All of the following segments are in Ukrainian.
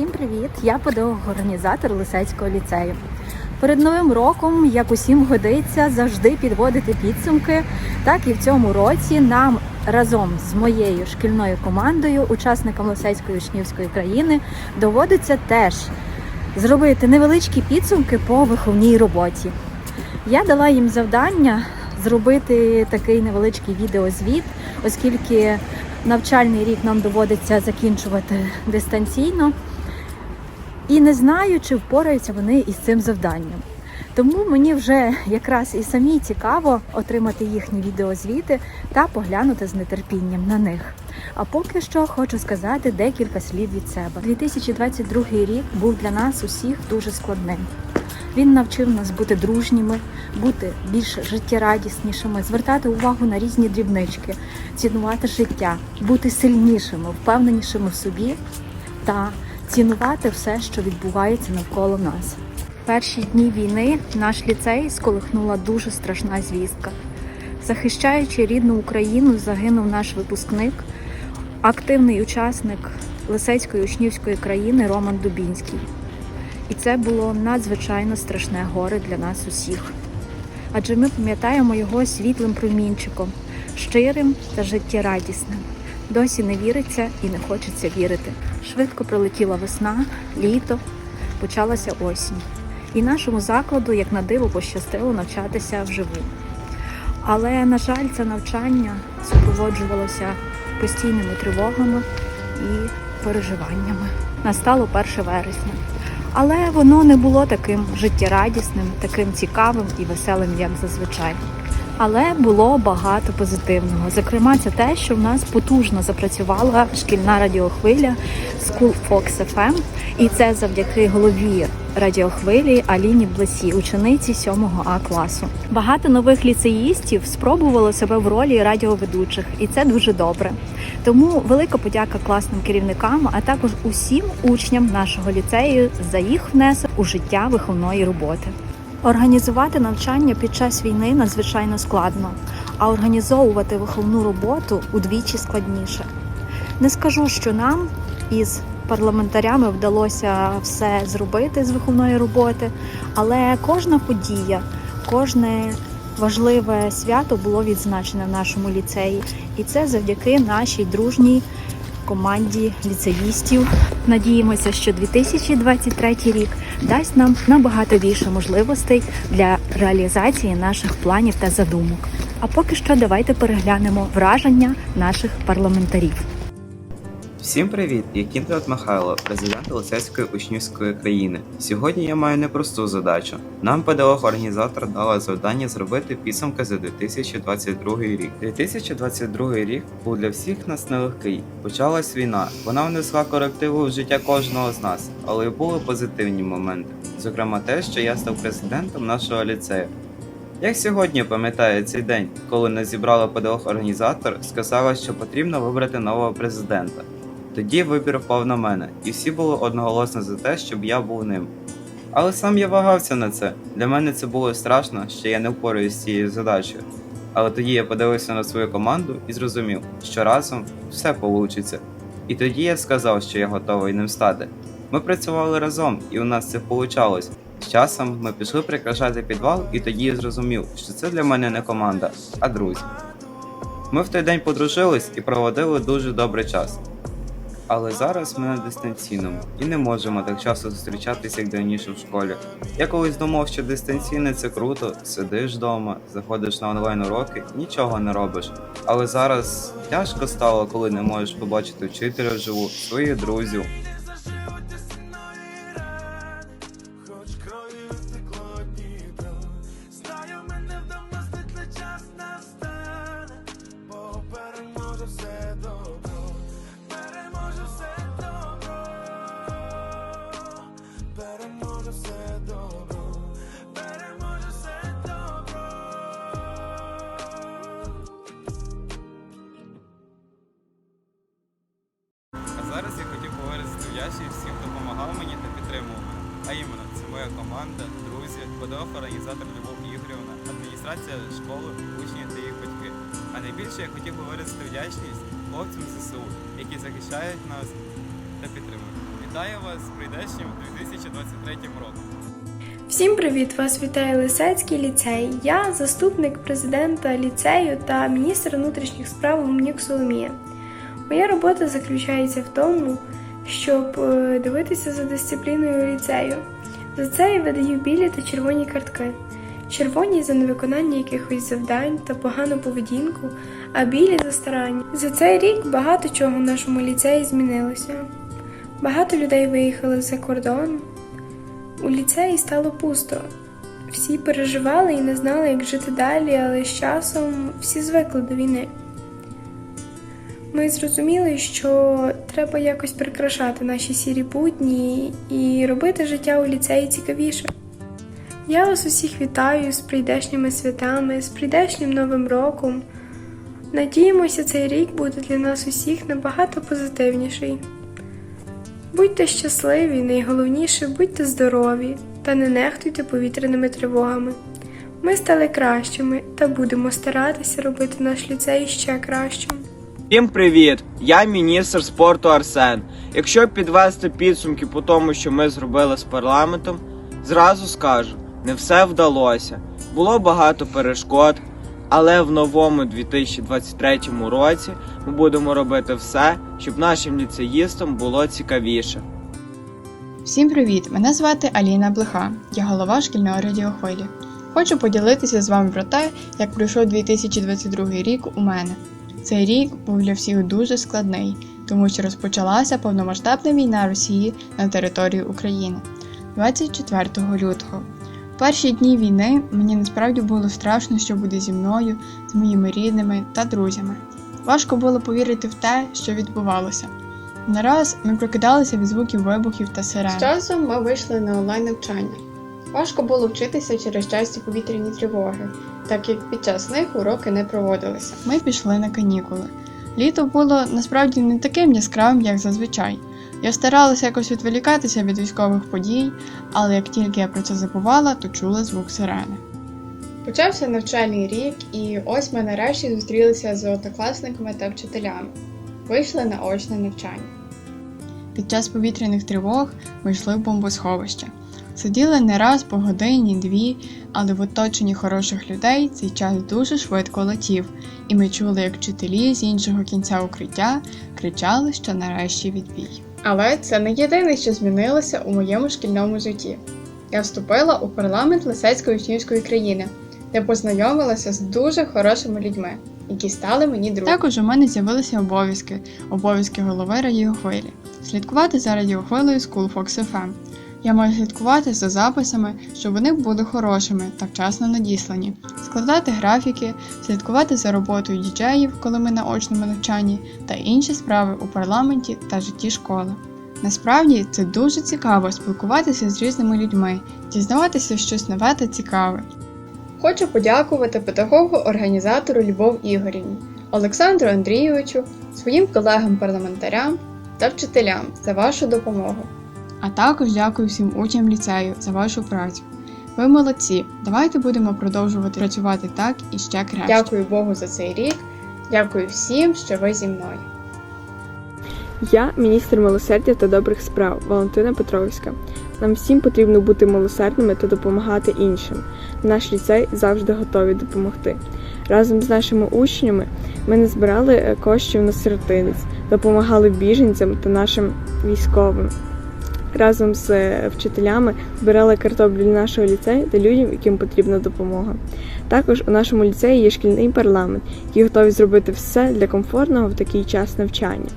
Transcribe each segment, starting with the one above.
Всім привіт! Я педагог-організатор Лисецького ліцею. Перед новим роком, як усім годиться, завжди підводити підсумки. Так і в цьому році нам разом з моєю шкільною командою, учасникам Лисецької учнівської країни, доводиться теж зробити невеличкі підсумки по виховній роботі. Я дала їм завдання зробити такий невеличкий відеозвіт, оскільки навчальний рік нам доводиться закінчувати дистанційно. І не знаю, чи впораються вони із цим завданням. Тому мені вже якраз і самі цікаво отримати їхні відеозвіти та поглянути з нетерпінням на них. А поки що хочу сказати декілька слів від себе. 2022 рік був для нас усіх дуже складним. Він навчив нас бути дружніми, бути більш життєрадіснішими, звертати увагу на різні дрібнички, цінувати життя, бути сильнішими, впевненішими в собі та цінувати все, що відбувається навколо нас. Перші дні війни наш ліцей сколихнула дуже страшна звістка. Захищаючи рідну Україну, загинув наш випускник, активний учасник Лисецької учнівської країни Роман Дубінський. І це було надзвичайно страшне горе для нас усіх. Адже ми пам'ятаємо його світлим промінчиком, щирим та життєрадісним. Досі не віриться і не хочеться вірити. Швидко пролетіла весна, літо, почалася осінь. І нашому закладу, як на диво, пощастило навчатися вживу. Але, на жаль, це навчання супроводжувалося постійними тривогами і переживаннями. Настало 1 вересня. Але воно не було таким життєрадісним, таким цікавим і веселим, як зазвичай. Але було багато позитивного. Зокрема, це те, що в нас потужно запрацювала шкільна радіохвиля School Fox FM. І це завдяки голові радіохвилі Аліні Блесі, учениці 7 А класу. Багато нових ліцеїстів спробувало себе в ролі радіоведучих, і це дуже добре. Тому велика подяка класним керівникам, а також усім учням нашого ліцею за їх внесок у життя виховної роботи. Організувати навчання під час війни надзвичайно складно, а організовувати виховну роботу удвічі складніше. Не скажу, що нам із парламентарями вдалося все зробити з виховної роботи, але кожна подія, кожне важливе свято було відзначене в нашому ліцеї, і це завдяки нашій дружній команді ліцеїстів. Надіємося, що 2023 рік дасть нам набагато більше можливостей для реалізації наших планів та задумок. А поки що давайте переглянемо враження наших парламентарів. Всім привіт! Я Кіндрат Михайло, президент Лисецької учнівської країни. Сьогодні я маю непросту задачу. Нам педагог-організатор дала завдання зробити підсумки за 2022 рік. 2022 рік був для всіх нас нелегкий. Почалась війна. Вона внесла корективу в життя кожного з нас, але й були позитивні моменти. Зокрема, те, що я став президентом нашого ліцею. Як сьогодні пам'ятаю цей день, коли нас зібрала педагог-організатор, сказала, що потрібно вибрати нового президента. Тоді вибір впав на мене, і всі були одноголосно за те, щоб я був ним. Але сам я вагався на це. Для мене це було страшно, що я не впораюсь з цією задачею. Але тоді я подивився на свою команду і зрозумів, що разом все вийде. І тоді я сказав, що я готовий ним стати. Ми працювали разом, і у нас це вийшло. З часом ми пішли прикрашати підвал, і тоді я зрозумів, що це для мене не команда, а друзі. Ми в той день подружились і проводили дуже добрий час. Але зараз ми на дистанційному і не можемо так часто зустрічатися, як раніше в школі. Я колись думав, що дистанційне це круто, сидиш вдома, заходиш на онлайн уроки, нічого не робиш. Але зараз тяжко стало, коли не можеш побачити вчителя вживу, своїх друзів. Повиразити всім, допомагав мені та підтримував. А іменно, це моя команда, друзі, педагог, організатор Любов Ігорівна, адміністрація школи, учні та їх батьки. А найбільше я хотів би виразити вдячність хлопцям ЗСУ, які захищають нас та підтримують. Вітаю вас з прийдешнім 2023 роком. Всім привіт! Вас вітає Лисецький ліцей. Я заступник президента ліцею та міністр внутрішніх справ Гумнюк Соломія. Моя робота заключається в тому, щоб е, дивитися за дисципліною ліцею. За це я видаю білі та червоні картки. Червоні за невиконання якихось завдань та погану поведінку, а білі за старання. За цей рік багато чого в нашому ліцеї змінилося. Багато людей виїхали за кордон, у ліцеї стало пусто. Всі переживали і не знали, як жити далі, але з часом всі звикли до війни. Ми зрозуміли, що треба якось прикрашати наші сірі будні і робити життя у ліцеї цікавіше. Я вас усіх вітаю з прийдешніми святами, з прийдешнім Новим роком. Надіємося, цей рік буде для нас усіх набагато позитивніший. Будьте щасливі, найголовніше будьте здорові та не нехтуйте повітряними тривогами. Ми стали кращими та будемо старатися робити наш ліцей ще кращим. Всім привіт! Я міністр спорту Арсен. Якщо підвести підсумки по тому, що ми зробили з парламентом, зразу скажу, не все вдалося. Було багато перешкод, але в новому 2023 році ми будемо робити все, щоб нашим ліцеїстам було цікавіше. Всім привіт! Мене звати Аліна Блиха, я голова шкільної радіохвилі. Хочу поділитися з вами про те, як пройшов 2022 рік у мене. Цей рік був для всіх дуже складний, тому що розпочалася повномасштабна війна Росії на території України 24 лютого. В перші дні війни мені насправді було страшно, що буде зі мною, з моїми рідними та друзями. Важко було повірити в те, що відбувалося. Нараз ми прокидалися від звуків вибухів та сирен. З часом ми вийшли на онлайн навчання. Важко було вчитися через часті повітряні тривоги, так як під час них уроки не проводилися. Ми пішли на канікули. Літо було насправді не таким яскравим, як зазвичай. Я старалася якось відволікатися від військових подій, але як тільки я про це забувала, то чула звук сирени. Почався навчальний рік, і ось ми нарешті зустрілися з однокласниками та вчителями. Вийшли на очне навчання. Під час повітряних тривог ми йшли в бомбосховище. Сиділи не раз по годині, дві, але в оточенні хороших людей цей час дуже швидко летів, і ми чули, як вчителі з іншого кінця укриття кричали, що нарешті відбій. Але це не єдине, що змінилося у моєму шкільному житті. Я вступила у парламент Лисецької учнівської країни, де познайомилася з дуже хорошими людьми, які стали мені друзями. Також у мене з'явилися обов'язки, обов'язки голови радіохвилі, слідкувати за радіохвилею School Fox FM. Я маю слідкувати за записами, щоб вони були хорошими та вчасно надіслані, складати графіки, слідкувати за роботою діджеїв, коли ми на очному навчанні, та інші справи у парламенті та житті школи. Насправді це дуже цікаво спілкуватися з різними людьми, дізнаватися щось нове та цікаве. Хочу подякувати педагогу-організатору Любов Ігорівні, Олександру Андрійовичу, своїм колегам-парламентарям та вчителям за вашу допомогу. А також дякую всім учням ліцею за вашу працю. Ви молодці. Давайте будемо продовжувати працювати так і ще краще. Дякую Богу за цей рік. Дякую всім, що ви зі мною. Я міністр милосердя та добрих справ Валентина Петровська. Нам всім потрібно бути милосердними та допомагати іншим. Наш ліцей завжди готовий допомогти. Разом з нашими учнями ми не збирали е, коштів на сиротинець, допомагали біженцям та нашим військовим. Разом з е, вчителями збирали картоплю для нашого ліцею та людям, яким потрібна допомога. Також у нашому ліцеї є шкільний парламент, який готовий зробити все для комфортного в такий час навчання.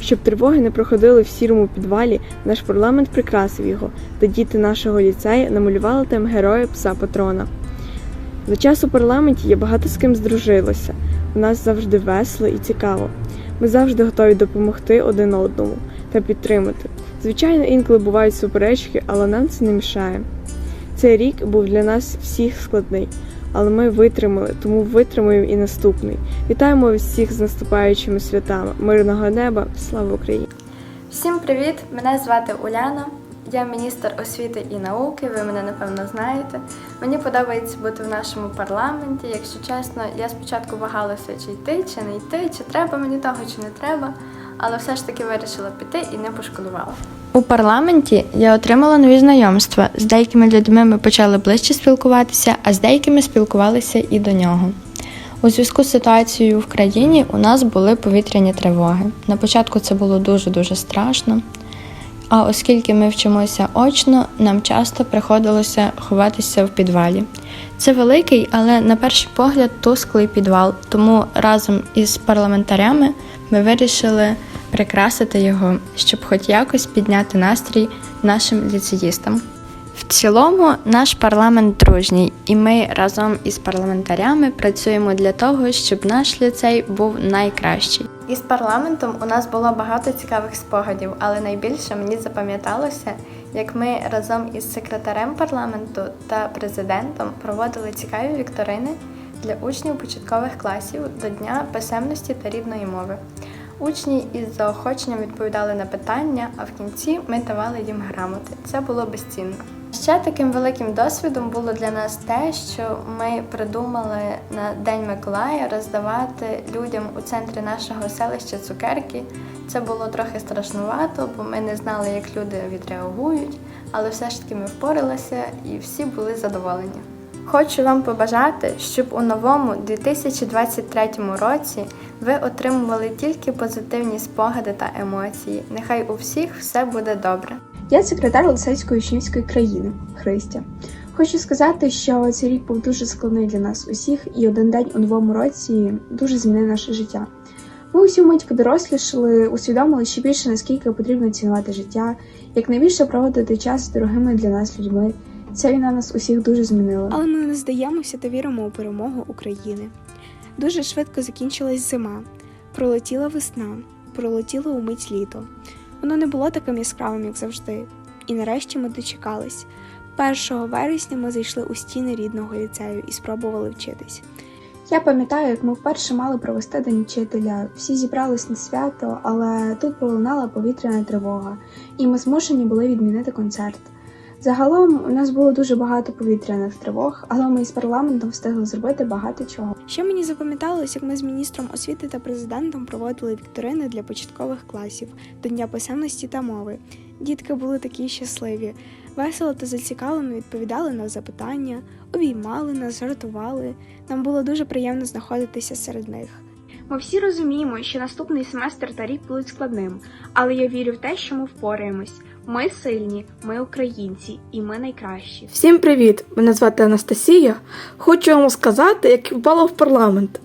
Щоб тривоги не проходили в сірому підвалі, наш парламент прикрасив його, та діти нашого ліцею намалювали там героя пса патрона. За час у парламенті я багато з ким здружилася. У нас завжди весело і цікаво. Ми завжди готові допомогти один одному та підтримати. Звичайно, інколи бувають суперечки, але нам це не мішає. Цей рік був для нас всіх складний, але ми витримали, тому витримаємо і наступний. Вітаємо всіх з наступаючими святами, мирного неба, слава Україні! Всім привіт! Мене звати Уляна. Я міністр освіти і науки, ви мене напевно знаєте. Мені подобається бути в нашому парламенті. Якщо чесно, я спочатку вагалася, чи йти, чи не йти, чи треба мені того, чи не треба, але все ж таки вирішила піти і не пошкодувала. У парламенті я отримала нові знайомства. З деякими людьми ми почали ближче спілкуватися, а з деякими спілкувалися і до нього. У зв'язку з ситуацією в країні у нас були повітряні тривоги. На початку це було дуже-дуже страшно. А оскільки ми вчимося очно, нам часто приходилося ховатися в підвалі. Це великий, але на перший погляд тусклий підвал, тому разом із парламентарями ми вирішили прикрасити його, щоб хоч якось підняти настрій нашим ліцеїстам. В цілому наш парламент дружній, і ми разом із парламентарями працюємо для того, щоб наш ліцей був найкращий. Із парламентом у нас було багато цікавих спогадів, але найбільше мені запам'яталося, як ми разом із секретарем парламенту та президентом проводили цікаві вікторини для учнів початкових класів до Дня писемності та рідної мови. Учні із заохоченням відповідали на питання, а в кінці ми давали їм грамоти. Це було безцінно. Ще таким великим досвідом було для нас те, що ми придумали на День Миколая роздавати людям у центрі нашого селища цукерки. Це було трохи страшнувато, бо ми не знали, як люди відреагують, але все ж таки ми впоралися і всі були задоволені. Хочу вам побажати, щоб у новому 2023 році ви отримували тільки позитивні спогади та емоції. Нехай у всіх все буде добре. Я секретар Лисецької учнівської країни Христя. Хочу сказати, що цей рік був дуже складний для нас усіх, і один день у новому році дуже змінив наше життя. Ми усі вмить подорослішали, усвідомили ще більше, наскільки потрібно цінувати життя, як найбільше проводити час з дорогими для нас людьми. Ця війна нас усіх дуже змінила. Але ми не здаємося та віримо у перемогу України. Дуже швидко закінчилась зима, пролетіла весна, пролетіло умить літо. Воно не було таким яскравим, як завжди. І нарешті ми дочекались. 1 вересня ми зайшли у стіни рідного ліцею і спробували вчитись. Я пам'ятаю, як ми вперше мали провести день вчителя. Всі зібрались на свято, але тут пролунала повітряна тривога, і ми змушені були відмінити концерт. Загалом у нас було дуже багато повітряних тривог, але ми із парламентом встигли зробити багато чого. Ще мені запам'яталось, як ми з міністром освіти та президентом проводили вікторини для початкових класів до Дня писемності та мови. Дітки були такі щасливі, весело та зацікавлено відповідали на запитання, обіймали нас, жартували. Нам було дуже приємно знаходитися серед них. Ми всі розуміємо, що наступний семестр та рік будуть складним, але я вірю в те, що ми впораємось. Ми сильні, ми українці, і ми найкращі. Всім привіт! Мене звати Анастасія. Хочу вам сказати, як я попала в парламент.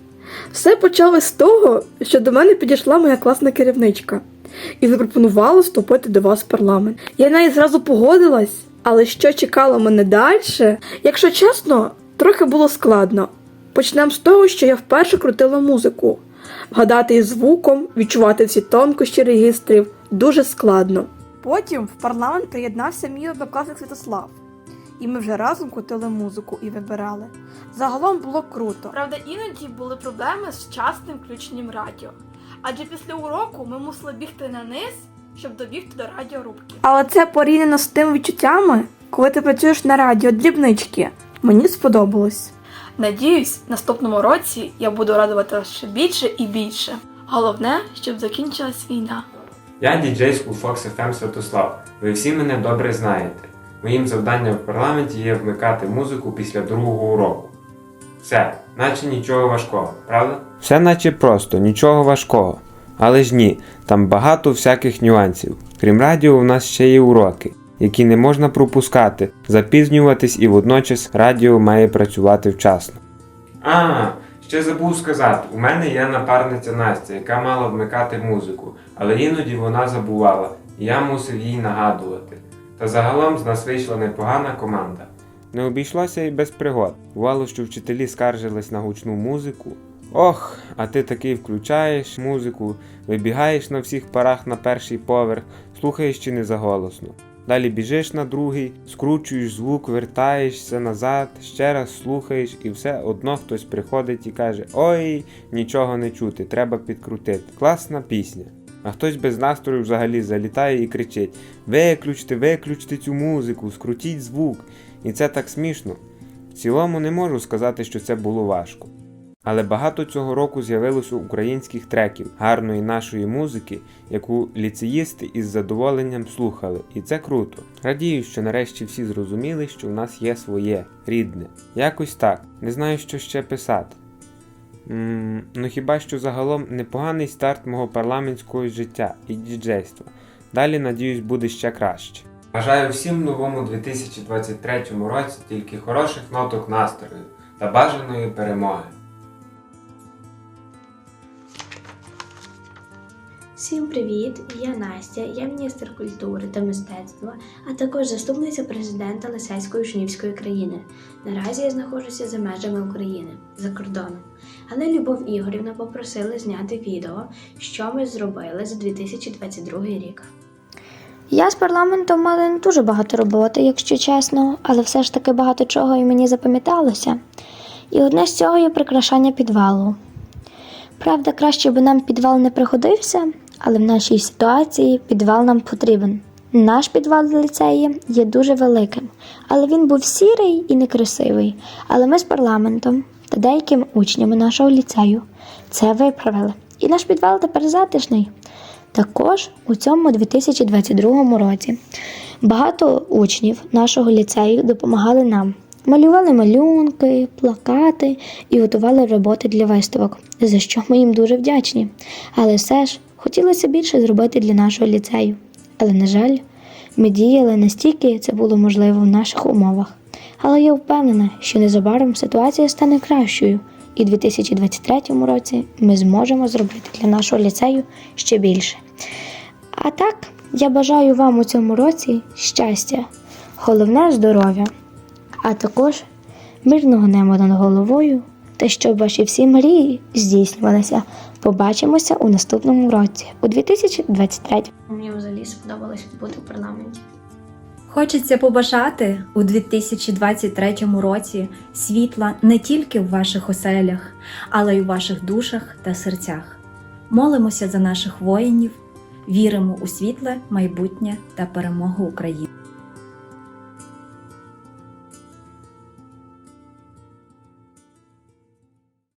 Все почалось з того, що до мене підійшла моя класна керівничка і запропонувала вступити до вас в парламент. Я навіть зразу погодилась, але що чекало мене далі? Якщо чесно, трохи було складно. Почнемо з того, що я вперше крутила музику. Вгадати із звуком, відчувати всі тонкощі регістрів дуже складно. Потім в парламент приєднався мій однокласник Святослав, і ми вже разом крутили музику і вибирали. Загалом було круто. Правда, іноді були проблеми з вчасним включенням радіо. Адже після уроку ми мусили бігти на низ, щоб добігти до радіорубки. Але це порівняно з тими відчуттями, коли ти працюєш на радіо дрібнички. Мені сподобалось. Надіюсь, наступному році я буду радувати вас ще більше і більше. Головне, щоб закінчилась війна. Я діджей з Fox FM Святослав. Ви всі мене добре знаєте. Моїм завданням в парламенті є вмикати музику після другого уроку. Все, наче нічого важкого, правда? Все наче просто, нічого важкого. Але ж ні, там багато всяких нюансів. Крім радіо, у нас ще є уроки, які не можна пропускати, запізнюватись і водночас радіо має працювати вчасно. А, ще забув сказати, у мене є напарниця Настя, яка мала вмикати музику, але іноді вона забувала, і я мусив їй нагадувати. Та загалом з нас вийшла непогана команда. Не обійшлося і без пригод. Бувало, що вчителі скаржились на гучну музику. Ох, а ти такий включаєш музику, вибігаєш на всіх парах на перший поверх, слухаєш чи не заголосно. Далі біжиш на другий, скручуєш звук, вертаєшся назад, ще раз слухаєш, і все одно хтось приходить і каже: Ой, нічого не чути, треба підкрутити. Класна пісня. А хтось без настрою взагалі залітає і кричить: Виключте, виключте цю музику, скрутіть звук. І це так смішно. В цілому не можу сказати, що це було важко. Але багато цього року з'явилося українських треків, гарної нашої музики, яку ліцеїсти із задоволенням слухали, і це круто. Радію, що нарешті всі зрозуміли, що в нас є своє, рідне. Якось так. Не знаю, що ще писати. м ну хіба що загалом непоганий старт мого парламентського життя і діджейства. Далі, надіюсь, буде ще краще. Бажаю всім новому 2023 році тільки хороших ноток настрою та бажаної перемоги. Всім привіт! Я Настя, я міністр культури та мистецтва, а також заступниця президента Лисецької учнівської країни. Наразі я знаходжуся за межами України, за кордоном. Але Любов Ігорівна попросила зняти відео, що ми зробили за 2022 рік. Я з парламентом мала не дуже багато роботи, якщо чесно, але все ж таки багато чого і мені запам'яталося. І одне з цього є прикрашання підвалу. Правда, краще би нам підвал не пригодився, але в нашій ситуації підвал нам потрібен. Наш підвал в ліцеї є дуже великим, але він був сірий і некрасивий. Але ми з парламентом та деякими учнями нашого ліцею це виправили. І наш підвал тепер затишний. Також у цьому 2022 році багато учнів нашого ліцею допомагали нам. Малювали малюнки, плакати і готували роботи для виставок, за що ми їм дуже вдячні. Але все ж хотілося більше зробити для нашого ліцею. Але, на жаль, ми діяли настільки це було можливо в наших умовах. Але я впевнена, що незабаром ситуація стане кращою, і у 2023 році ми зможемо зробити для нашого ліцею ще більше. А так, я бажаю вам у цьому році щастя, головне здоров'я, а також мирного неба над головою та щоб ваші всі мрії здійснювалися. Побачимося у наступному році, у 2023. Мені взагалі сподобалось бути в парламенті. Хочеться побажати у 2023 році світла не тільки в ваших оселях, але й у ваших душах та серцях. Молимося за наших воїнів, віримо у світле майбутнє та перемогу України.